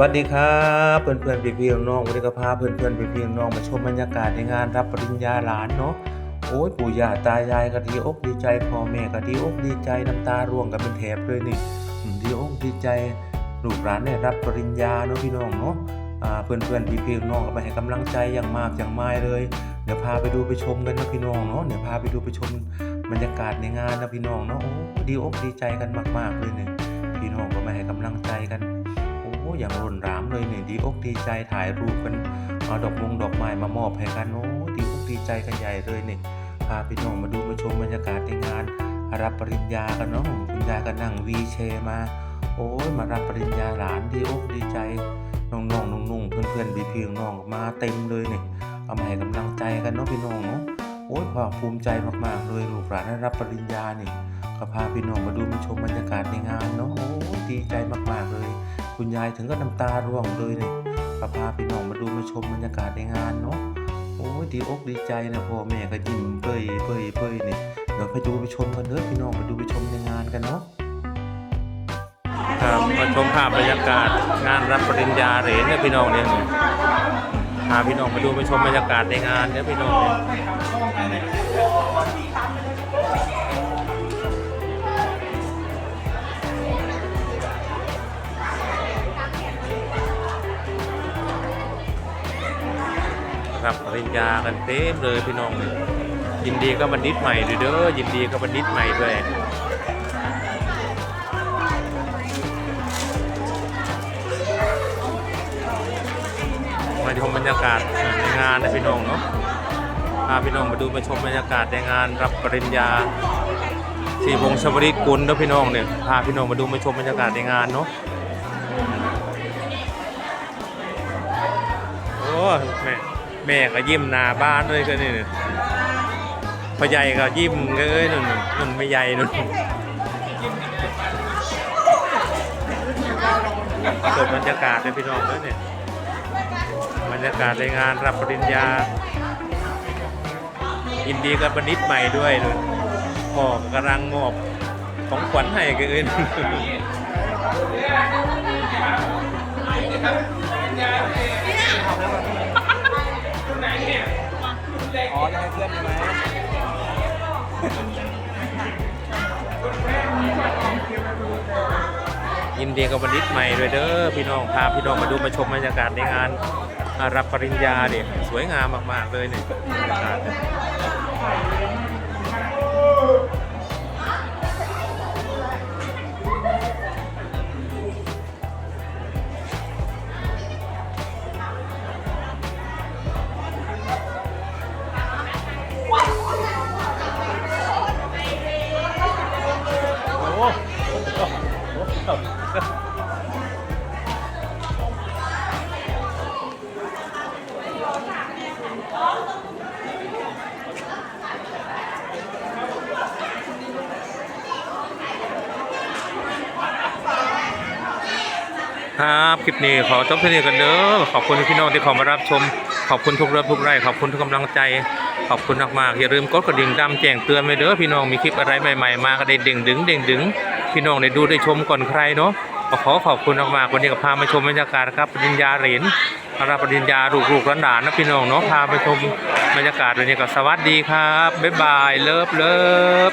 วัสดีครับเพื่อนเพื่อนๆพี่น้องวันนี้ก็พาเพื่อนเพื่อนๆพี่น้องมาชมบรรยากาศในงานรับปริญญาหลานเนาะโอ้ยปู่ย่าตายายก็ดีอกดีใจพ่อแม่ก็ดีอกดีใจน้ำตาร่วงกันเป็นแถบเลยนี่ดีอกดีใจลูกหลานได้รับปริญญาเนาะพี่น้องเนาะเพื่อนเพื่อนๆพี่น้องก็มาให้กำลังใจอย่างมากอย่างมายเลย เดี๋ยวพาไปดูไปชมกันนะพี่น้องเนาะเดี๋ยวพาไปดูไปชมบรรยากาศในงานนะพี่น้องเนาะโอ้ดีอกดีใจกันมาก ๆเลยเนี่ยพี่น้องก็มาให้กำลังใจกัน อย่างรุนรามเลยเนี่ยดีอกดีใจถ่ายรูปกันเอาดอกมงดอกไม้มามอบให้กันโอ้ดีอกดีใจกันใหญ่เลยเนี่ยพาพี่น้องมาดูมาชมบรรยากาศในงาน รับปริญญากันเนาะคุณยายก็นั่งวีเชมา โอ้ยมารับปริญญาหลานดีอกดีใจน้องๆนุ่งๆเพื่อนๆพี่ๆน้องมาเต็มเลยเนี่ยเอามาให้กำลังใจกันเนาะพี่น้องเนาะโอ้ยภาคภูมิใจมากๆเลยลูกหลานได้รับปริญญาเนี่ยก็พาพี่น้องมาดูมาชมบรรยากาศในงานเนาะโอ้ดีใจมากๆเลย คุณยายถึงก็น้ำตาร่วงเลยเนี่ยก็พาพี่น้องมาดูมาชมบรรยากาศในงานเนาะโอ้ยดีอกดีใจนะพ่อแม่ก็ยิ้มเป้ยเป้ยเป้ยเนี่ยเดี๋ยวไปดูไปชมกันเด้อพี่น้องมาดูไปชมในงานกันเนาะครับมาชมภาพบรรยากาศงานรับปริญญาเหรียญเนี่ยพี่น้องเนี่ยเนี่ยพาพี่น้องมาดูไปชมบรรยากาศในงานเนี่ยพี่น้องเนี่ย รับปริญญากันเต็มเลยพี่น้องเนี่ยยินดีกับบัณฑิตใหม่ด้วยเด้อยินดีกับบัณฑิตใหม่ด้วยมาชมบรรยากาศในงานนะพี่น้องเนาะพาพี่น้องมาดูมาชมบรรยากาศในงานรับปริญญาที่วงชวริกุลเนาะพี่น้องเนี่ยพาพี่น้องมาดูมาชมบรรยากาศในงานเนาะโอ้แม่ แม่ก็ยิ้มหน้าบ้านเลยก็นี่เนี่ยพ่อใหญ่ก็ยิ้มก็เอ้ยนุ่นนุ่นไม่ใหญ่นุ่นชมบรรยากาศเลยพี่น้องเนาะเนี่ยบรรยากาศในงานรับปริญญายินดีกับบัณฑิตใหม่ด้วยเลยพ่อกำลังมอบของขวัญให้กันอื่นอ๋ ยินดีกับวันนิดใหม่ด้วยเด้อพี่น้องพาพี่น้องมาดูมาชมบรรยากาศในงานรับปริญญาเด็กสวยงามมาก ๆ เลยเนี่ยบรรยากาศ ครับ คลิปนี้ขอจบเท่านี้กันเด้อขอบคุณพี่น้องที่เข้ามารับชม ขอบคุณทุกเรื่องทุกไร่ขอบคุณทุกกำลังใจ ขอบคุณมากๆอย่าลืมกดกระดิ่งดำแจ้งเตือนไว้เด้อพี่น้องมีคลิปอะไรใหม่ ๆ มาก็ได้เด้งดึงเด้งดึง พี่น้องได้ดูได้ชมก่อนใครเนาะขอขอบคุณมากๆวันนี้ก็พามาชมบรรยากาศครับปริญญาเหรียญรับปริญญาลูกๆหลานๆนะพี่น้องเนาะพาไปชมบรรยากาศวันนี้ก็สวัสดีครับบ๊ายบายเลิฟเลิฟ